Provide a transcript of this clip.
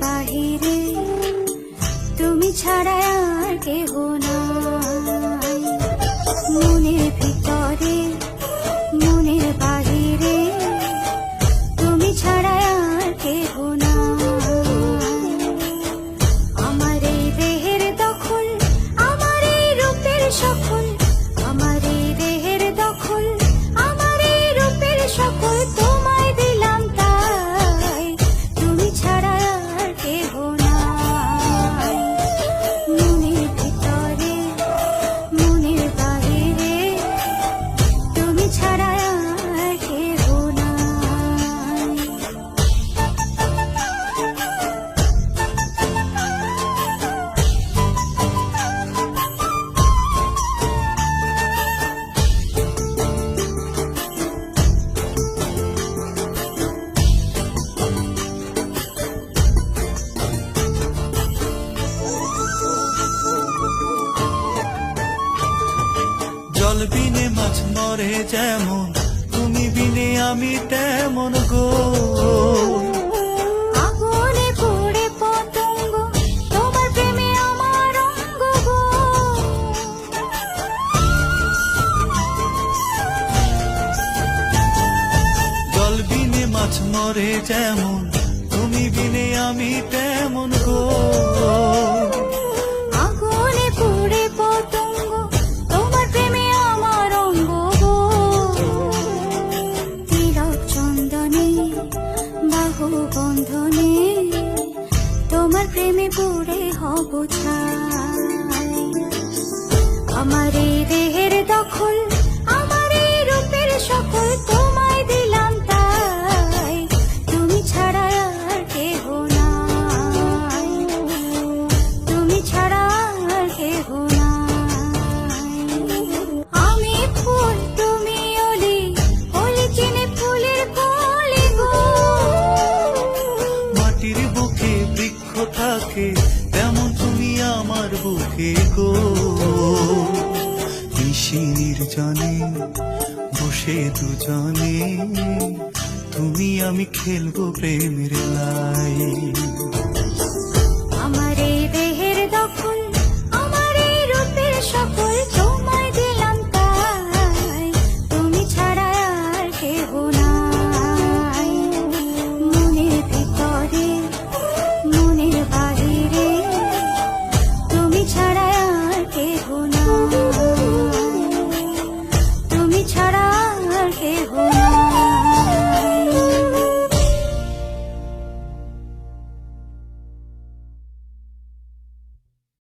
বাহিরে, তুমি ছাড়া আর কেহ নাই। মনের ভিতরে, মনের বাহিরে, তুমি ছাড়া আর কেহ নাই। আমার এই দেহের দখল, আমার এই রূপের সফল বিনে মাছ মরে যেমন তুমি বিনে আমি তেমন গো। মরে যেমন তুমি বিনে আমি তেমন গো। তোমার প্রেমে পড়ে হব ছাই। আমার এই দেহের থাকে তেমন তুমি আমার বুকে গো। নিশির জানে, বসে দুজনে, তুমি আমি খেলব প্রেমের লাই।